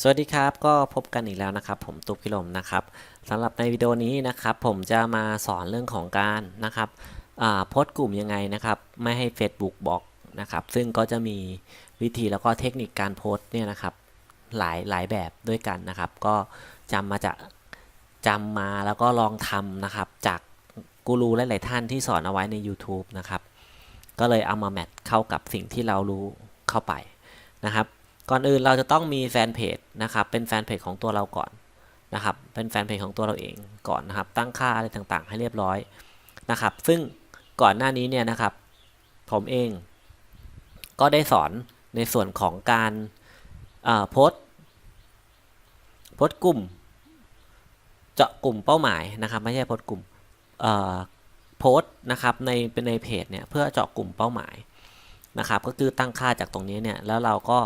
สวัสดีครับ ก็พบกันอีกแล้วนะครับ ผมตุ๊กพิลมนะครับสำหรับในวิดีโอนี้นะครับ ผมจะมาสอนเรื่องของการนะครับโพสกลุ่มยังไงนะครับ ไม่ให้ Facebook บล็อกนะครับ ซึ่งก็จะมีวิธีแล้วก็เทคนิคการโพสเนี่ยนะครับหลายหลายแบบด้วยกันนะครับ ก็จำมาจากจำมาแล้วก็ลองทำนะครับ จากกูรูหลายๆท่านที่สอนเอาไว้ใน YouTube นะครับ ก็เลยเอามาแมทเข้ากับสิ่งที่เรารู้เข้าไปนะครับ ก่อนอื่นเราจะต้องมีแฟนเพจนะครับเป็นแฟนเพจของตัวเราก่อนนะครับเป็นแฟนเพจของตัวเราเองก่อนนะครับ ตั้งค่าอะไรต่างๆ ให้เรียบร้อยนะครับ ซึ่งก่อนหน้านี้เนี่ยนะครับ ผมเองก็ได้สอนในส่วนของการโพสต์โพสกลุ่ม เจาะกลุ่มเป้าหมายนะครับ ไม่ใช่โพสต์กลุ่มโพสต์นะครับในเป็นในเพจเนี่ยเพื่อเจาะกลุ่มเป้าหมายนะครับ ก็คือตั้งค่าจากตรงนี้เนี่ยแล้วเราก็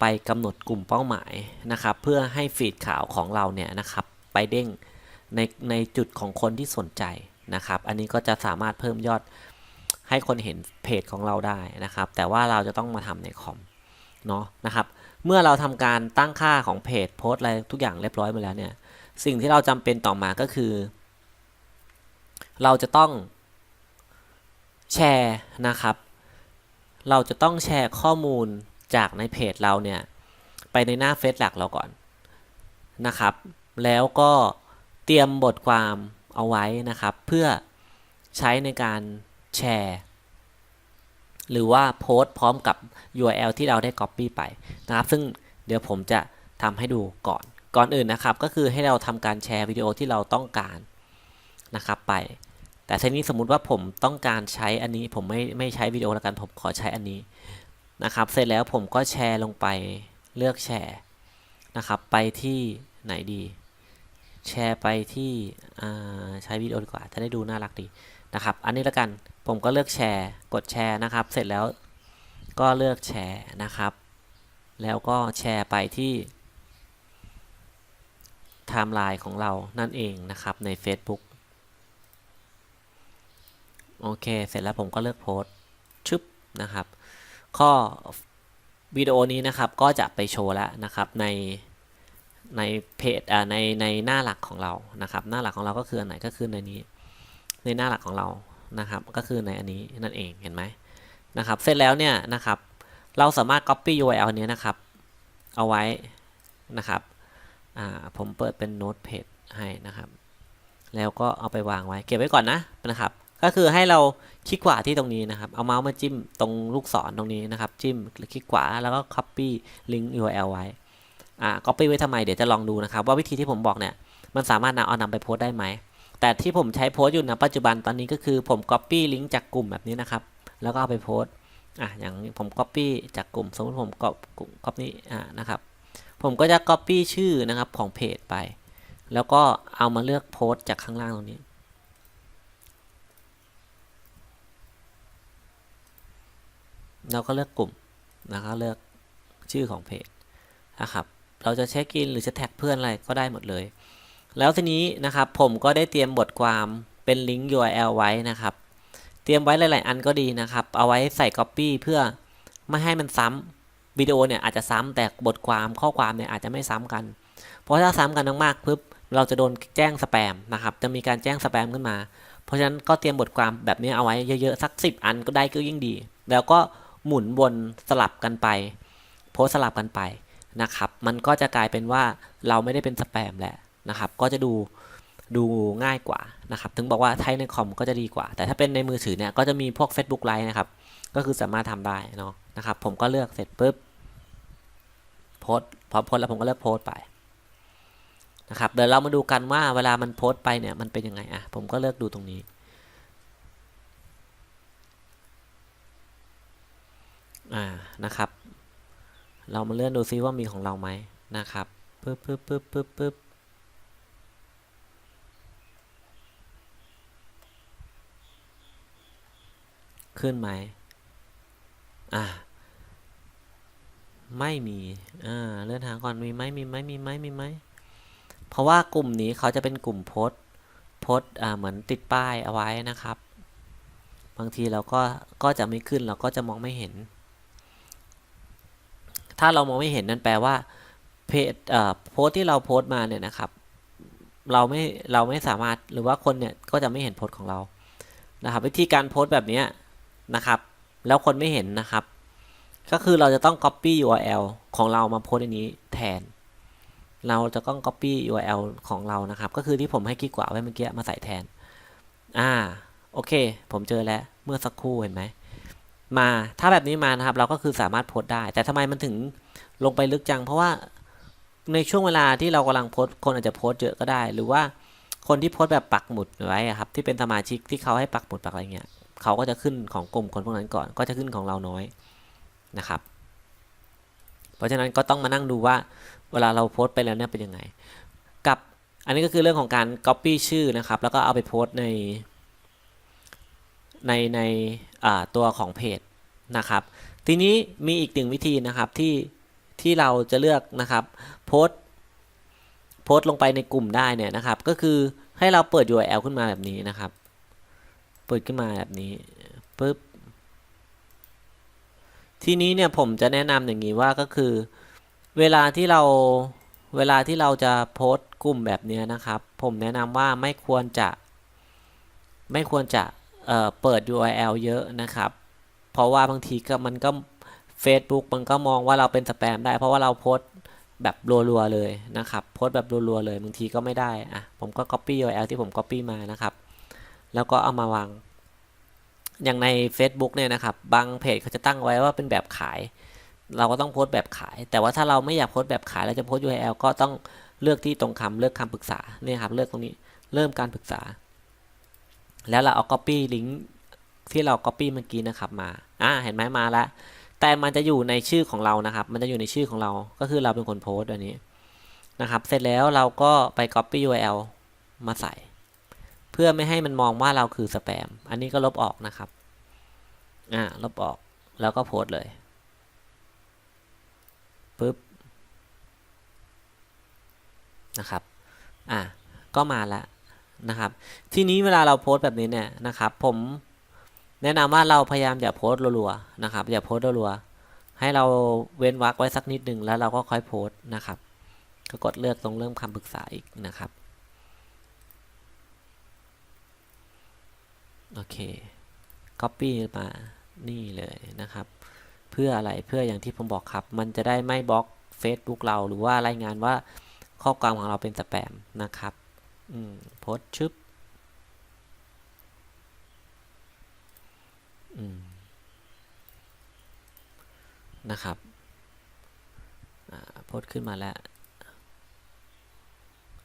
ไปกำหนดกลุ่มเป้าหมายนะครับ เพื่อให้ฟีดข่าวของเราเนี่ยนะครับ ไปเด้งในในจุดของคนที่สนใจนะครับ อันนี้ก็จะสามารถเพิ่มยอดให้คนเห็นเพจของเราได้นะครับ แต่ว่าเราจะต้องมาทำในคอมเนาะนะครับ เมื่อเราทำการตั้งค่าของเพจโพสต์อะไรทุกอย่างเรียบร้อยไปแล้วเนี่ย สิ่งที่เราจำเป็นต่อมาก็คือ เราจะต้องแชร์นะครับ เราจะต้องแชร์ข้อมูล จากในเพจเราเนี่ยไปในหน้าเฟซหลักเราก่อนนะครับ แล้วก็เตรียมบทความเอาไว้นะครับ เพื่อใช้ในการแชร์ หรือว่าโพสต์พร้อมกับ URL ที่เราได้ Copy ไปนะครับ ซึ่งเดี๋ยวผมจะทำให้ดูก่อน ก่อนอื่นนะครับ ก็คือให้เราทำการแชร์วิดีโอที่เราต้องการนะครับไป แต่ทีนี้สมมุติว่าผมต้องการใช้อันนี้ผมไม่ไม่ใช้วิดีโอแล้วกันผมขอใช้อันนี้ นะครับ เสร็จแล้วผมก็แชร์ลงไปเลือกแชร์นะครับ ไปที่ไหนดี แชร์ไปที่ใช้วิดีโอดีกว่า จะได้ดูน่ารักดีนะครับ อันนี้ล้วกัน ผมก็เลือกแชร์ กดแชร์นะครับ เสร็จแล้วก็เลือกแชร์นะครับ แล้วก็แชร์ไปที่ไทม์ไลน์ของเรานั่นเองนะครับใน Facebook โอเค เสร็จแล้วผมก็เลือกโพสต์ชึบนะครับ ข้อวิดีโอนี้นะครับก็จะไปโชว์แล้วนะครับในในเพจอ่าในในหน้าหลักของเรานะครับ หน้าหลักของเราก็คืออันไหนก็คือในนี้ ในหน้าหลักของเรานะครับ ก็คือในอันนี้นั่นเองเห็นไหมนะครับ เสร็จแล้วเนี่ยนะครับ เราสามารถ copy URL นี้นะครับ เอาไว้นะครับอ่าผมเปิดเป็นโน้ตเพจให้นะครับ แล้วก็เอาไปวางไว้เก็บไว้ก่อนนะนะครับ ก็คือให้เราคลิกขวาที่ตรงนี้นะครับ เอาเมาส์มาจิ้มตรงลูกศรตรงนี้นะครับ จิ้มคลิกขวาแล้วก็ copy link URL ไว้ อ่า copy ไว้ทำไม เดี๋ยวจะลองดูนะครับ ว่าวิธีที่ผมบอกเนี่ย มันสามารถนำเอานำไปโพสได้ไหม แต่ที่ผมใช้โพสอยู่ณปัจจุบันตอนนี้ก็คือผม copy ลิงก์จากกลุ่มแบบนี้นะครับ แล้วก็เอาไปโพสอะอย่างผม copy จากกลุ่ม สมมติผมก็กลุ่ม copy อ่านะครับ ผมก็จะ copy ชื่อนะครับของเพจไป แล้วก็เอามาเลือกโพสจากข้างล่างตรงนี้ เราก็เลือกกลุ่มนะครับเลือกชื่อของเพจนะครับเราจะเช็คอินหรือจะแท็กเพื่อนอะไรก็ได้หมดเลย แล้วทีนี้นะครับผมก็ได้เตรียมบทความเป็นลิงก์ URL ไว้นะครับ เตรียมไว้หลาย ๆ อันก็ดีนะครับ เอาไว้ใส่ Copy เพื่อไม่ให้มันซ้ำวิดีโอเนี่ยอาจจะซ้ำแต่บทความข้อความเนี่ยอาจจะไม่ซ้ำกัน เพราะถ้าซ้ำกันมากๆปุ๊บเราจะโดนแจ้งสแปมนะครับ จะมีการแจ้งสแปมขึ้นมา เพราะฉะนั้นก็เตรียมบทความแบบนี้เอาไว้เยอะ ๆ สัก 10 อันก็ได้ก็ยิ่งดี แล้วก็ หมุนวนสลับกันไป โพสสลับกันไปนะครับ มันก็จะกลายเป็นว่าเราไม่ได้เป็นสแปมแหละนะครับ ก็จะดูดูง่ายกว่านะครับ ถึงบอกว่าใช้ในคอมก็จะดีกว่า แต่ถ้าเป็นในมือถือเนี่ยก็จะมีพวก Facebook Live นะครับ ก็คือสามารถทำได้เนาะนะครับ ผมก็เลือกเสร็จปุ๊บโพสพอโพสแล้วผมก็เลือกโพสไปนะครับ เดี๋ยวเรามาดูกันว่าเวลามันโพสไปเนี่ยมันเป็นยังไงอะ ผมก็เลือกดูตรงนี้ อ่านะครับ เรามาเลื่อนดูซิว่ามีของเราไหมนะครับปึ๊บปึ๊บปึ๊บปึ๊บปึ๊บขึ้นไหมอ่าไม่มีอ่าเลื่อนหาก่อนมีไหมมีไหมมีไหมมีไหมเพราะว่ากลุ่มนี้เขาจะเป็นกลุ่มโพสโพสอ่าเหมือนติดป้ายเอาไว้นะครับ บางทีเราก็ก็จะไม่ขึ้นเราก็จะมองไม่เห็น ถ้าเรามองไม่เห็นนั่นแปลว่าเพจโพสที่เราโพสมาเนี่ยนะครับ เราไม่เราไม่สามารถหรือว่าคนเนี่ยก็จะไม่เห็นโพสของเรานะครับ วิธีการโพสแบบนี้นะครับ แล้วคนไม่เห็นนะครับ ก็คือเราจะต้อง copy URL ของเรามาโพสในนี้แทน เราจะต้อง copy URL ของเรานะครับ ก็คือที่ผมให้คลิกขวาไว้เมื่อกี้มาใส่แทนอ่าโอเค ผมเจอแล้วเมื่อสักครู่เห็นไหม มา ถ้าแบบนี้มานะครับ เราก็คือสามารถโพสต์ได้ แต่ทำไมมันถึงลงไปลึกจัง เพราะว่าในช่วงเวลาที่เรากำลังโพสต์คนอาจจะโพสต์เยอะก็ได้ หรือว่าคนที่โพสต์แบบปักหมุดไว้ครับ ที่เป็นสมาชิกที่เขาให้ปักหมุดปักอะไรเงี้ยเขาก็จะขึ้นของกลุ่มคนพวกนั้นก่อน ก็จะขึ้นของเราน้อยนะครับ เพราะฉะนั้นก็ต้องมานั่งดูว่า เวลาเราโพสต์ไปแล้วเนี่ยเป็นยังไง กับอันนี้ก็คือเรื่องของการ Copy ชื่อนะครับ แล้วก็เอาไปโพสต์ในในใน ตัวของเพจนะครับ ทีนี้มีอีกหนึ่งวิธีนะครับที่ที่เราจะเลือกนะครับโพส์โพสลงไปในกลุ่มได้เนี่ยนะครับ ก็คือให้เราเปิด URL ขึ้นมาแบบนี้นะครับ เปิดขึ้นมาแบบนี้ปุ๊บทีนี้เนี่ยผมจะแนะนำอย่างนี้ว่าก็คือ เวลาที่เราเวลาที่เราจะโพสต์กลุ่มแบบนี้นะครับ ผมแนะนำว่าไม่ควรจะ ไม่ควรจะ เเปิด URL เยอะนะครับ เพราะว่าบางทีก็มันก็ Facebook มันก็มองว่าเราเป็นสแปมได้ เพราะว่าเราโพสต์แบบรัวๆเลยนะครับ โพสต์แบบรัวๆเลยบางทีก็ไม่ได้อะผมก็ Copy URL ที่ผม Copy มานะครับ แล้วก็เอามาวาง อย่างใน Facebook เนี่ยนะครับ บางเพจเขาจะตั้งไว้ว่าเป็นแบบขาย เราก็ต้องโพสต์แบบขาย แต่ว่าถ้าเราไม่อยากโพสต์แบบขายเราจะโพสต์ URL ก็ต้องเลือกที่ตรงคำเลือกคำปรึกษาเนี่ยครับ เลือกตรงนี้เริ่มการปรึกษา แล้วเราเอา copy ลิงก์ที่เรา copy เมื่อกี้นะครับมาอ่าเห็นไหมมาแล้วแต่มันจะอยู่ในชื่อของเรานะครับ มันจะอยู่ในชื่อของเราก็คือเราเป็นคนโพสต์อันนี้นะครับ เสร็จแล้วเราก็ไป copy URL มาใส่ เพื่อไม่ให้มันมองว่าเราคือสแปม อันนี้ก็ลบออกนะครับอ่าลบออกแล้วก็โพสต์เลยปึ๊บนะครับ อะ ก็มาแล้ว นะครับ ทีนี้เวลาเราโพสต์แบบนี้เนี่ยนะครับ ผมแนะนำว่าเราพยายามอย่าโพสต์รัวๆนะครับ อย่าโพสต์รัวๆให้เราเว้นวรรคไว้สักนิดหนึ่งแล้วเราก็ค่อยโพสต์นะครับก็กดเลือกตรงเริ่มคำปรึกษาอีกนะครับ โอเค copy มานี่เลยนะครับ เพื่ออะไรเพื่ออย่างที่ผมบอกครับ มันจะได้ไม่บล็อก Facebook เราหรือว่ารายงานว่าข้อความของเราเป็นสแปมนะครับ โพสชึบนะครับโพสขึ้นมาแล้ว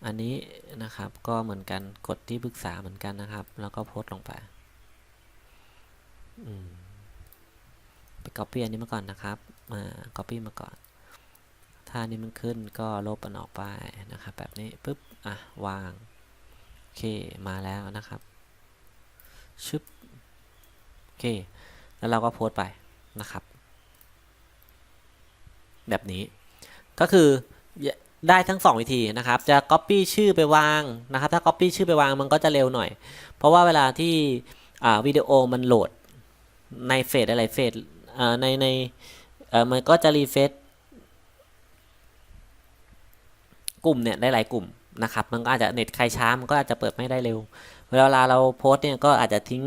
อันนี้นะครับก็เหมือนกันกดที่ปรึกษาเหมือนกันนะครับ แล้วก็โพสลงไปไป copy อันนี้มาก่อนนะครับมา copy มาก่อน ถ้านี้มันขึ้นก็ลบมันออกไปนะครับ แบบนี้ปุ๊บอะวาง อเค มาแล้วนะครับ ชึบ โอเค แล้วเราก็โพสต์ไปนะครับ แบบนี้ ก็คือได้ทั้ง 2 วิธีนะครับ จะ Copy ชื่อไปวางนะครับ ถ้า Copy ชื่อไปวางมันก็จะเร็วหน่อย เพราะว่าเวลาที่วิดีโอมันโหลดในเฟซอะไรเฟซในในมันก็จะรีเฟซกลุ่มเนี่ยได้หลายกลุ่ม นะครับมันก็อาจจะเน็ตใครช้ามันก็อาจจะเปิดไม่ได้เร็ว เวลาเราโพสเนี่ยก็อาจจะทิ้ง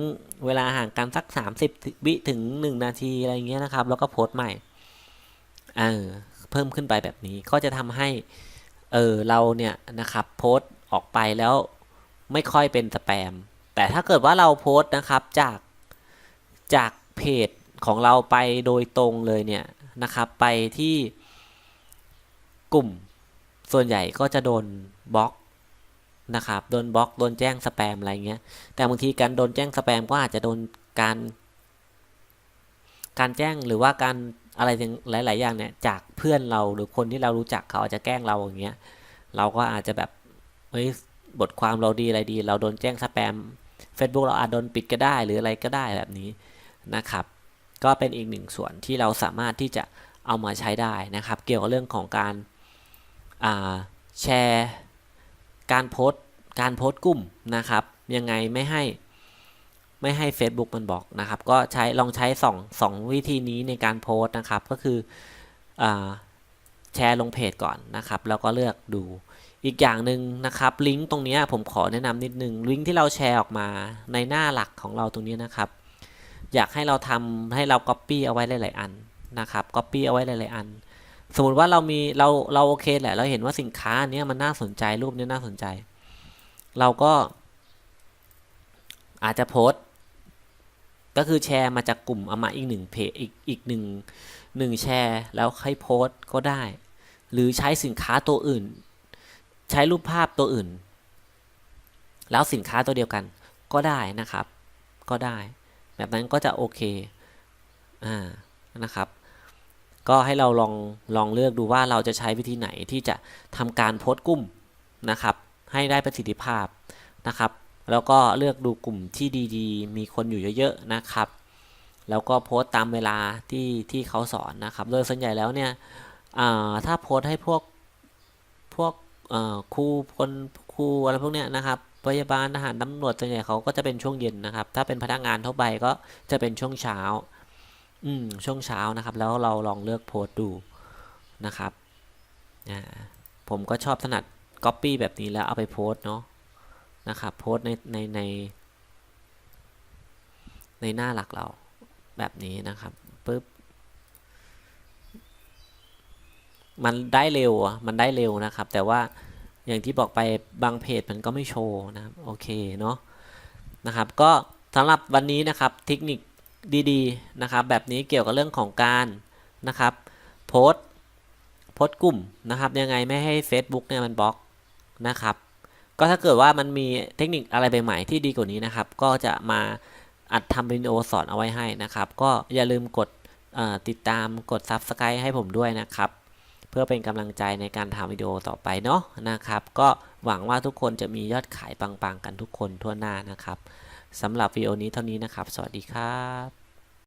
เวลาห่างกันสัก 30 วิถึง 1 นาทีอะไรเงี้ยนะครับ แล้วก็โพสใหม่เออเพิ่มขึ้นไปแบบนี้ก็จะทำให้เออเราเนี่ยนะครับโพสต์ออกไปแล้วไม่ค่อยเป็นสแปม แต่ถ้าเกิดว่าเราโพสต์นะครับจากจากเพจของเราไปโดยตรงเลยเนี่ยนะครับไปที่กลุ่มส่วนใหญ่ก็จะโดน บล็อกนะครับโดนบล็อกโดนแจ้งสแปมอะไรเงี้ยแต่บางทีการโดนแจ้งสแปมก็อาจจะโดนการ การแจ้งหรือว่าการอะไรหลาย ๆ อย่างเนี่ยจากเพื่อนเราหรือคนที่เรารู้จักเขาอาจจะแกล้งเราอย่างเงี้ยเราก็อาจจะแบบเฮ้ยบทความเราดีอะไรดี เราโดนแจ้งสแปม Facebook เราอาจโดนปิดก็ได้หรืออะไรก็ได้แบบนี้นะครับ ก็เป็นอีกหนึ่งส่วนที่เราสามารถที่จะเอามาใช้ได้นะครับ เกี่ยวกับเรื่องของการแชร์ การโพสต์การโพสต์กลุ่มนะครับ ยังไงไม่ให้ไม่ให้ Facebook มันบอกนะครับ ก็ใช้ลองใช้2 2วิธีนี้ในการโพสต์นะครับ ก็คืออแชร์ลงเพจก่อนนะครับ แล้วก็เลือกดูอีกอย่างหนึ่งนะครับลิงก์ตรงนี้ผมขอแนะนำนิดนึงลิงก์ที่เราแชร์ออกมาในหน้าหลักของเราตรงนี้นะครับ อยากให้เราทำให้เรา Copy เอาไว้หลาย ๆ อันนะครับ Copy เอาไว้หลาย ๆ อัน สมมติว่าเรามีเราเราโอเคแหละ เราเห็นว่าสินค้าอันเนี้ยมันน่าสนใจรูปเนี้ยน่าสนใจ เราก็ อาจจะโพสต์ ก็คือแชร์มาจากกลุ่มเอามาอีกหนึ่งเพจอีกอีกหนึ่งหนึ่งแชร์ แล้วให้โพสต์ก็ได้ หรือใช้สินค้าตัวอื่น ใช้รูปภาพตัวอื่น แล้วสินค้าตัวเดียวกัน ก็ได้นะครับ ก็ได้ แบบนั้นก็จะโอเคอ่านะครับ ก็ให้เราลองลองเลือกดูว่าเราจะใช้วิธีไหนที่จะทำการโพสต์กลุ่มนะครับ ให้ได้ประสิทธิภาพนะครับ แล้วก็เลือกดูกลุ่มที่ดีๆ มีคนอยู่เยอะๆนะครับ แล้วก็โพสต์ตามเวลาที่ที่เขาสอนนะครับโดยส่วนใหญ่แล้วเนี่ยถ้าโพสต์ให้พวกพวกครูคนครูอะไรพวกเนี้ยนะครับพยาบาลทหารตำรวจส่วนใหญ่เขาก็จะเป็นช่วงเย็นนะครับ ถ้าเป็นพนักงานทั่วไปก็จะเป็นช่วงเช้า อืมช่วงเช้านะครับ แล้วเราลองเลือกโพสต์ดูนะครับผมก็ชอบถนัด Copy แบบนี้แล้วเอาไปโพสต์เนาะนะครับโพสต์ในในใน ในหน้าหลักเราแบบนี้นะครับปึ๊บมันได้เร็วอะมันได้เร็วนะครับ แต่ว่าอย่างที่บอกไปบางเพจมันก็ไม่โชว์นะครับโอเคเนาะนะครับ ก็สำหรับวันนี้นะครับเทคนิค ดีๆนะครับแบบนี้เกี่ยวกับเรื่องของการนะครับโพสโพสกลุ่มนะครับยังไงไม่ให้ Facebook เนี่ยมันบล็อกนะครับก็ถ้าเกิดว่ามันมีเทคนิคอะไรใหม่ๆที่ดีกว่านี้นะครับ ก็จะมาอัดทำวิดีโอสอนเอาไว้ให้นะครับ ก็อย่าลืมกดติดตามกด Subscribe ให้ผมด้วยนะครับ เพื่อเป็นกำลังใจในการทำวิดีโอต่อไปเนาะนะครับ ก็หวังว่าทุกคนจะมียอดขายปังๆกันทุกคนทั่วหน้านะครับ สำหรับวิดีโอนี้เท่านี้นะครับ สวัสดีครับ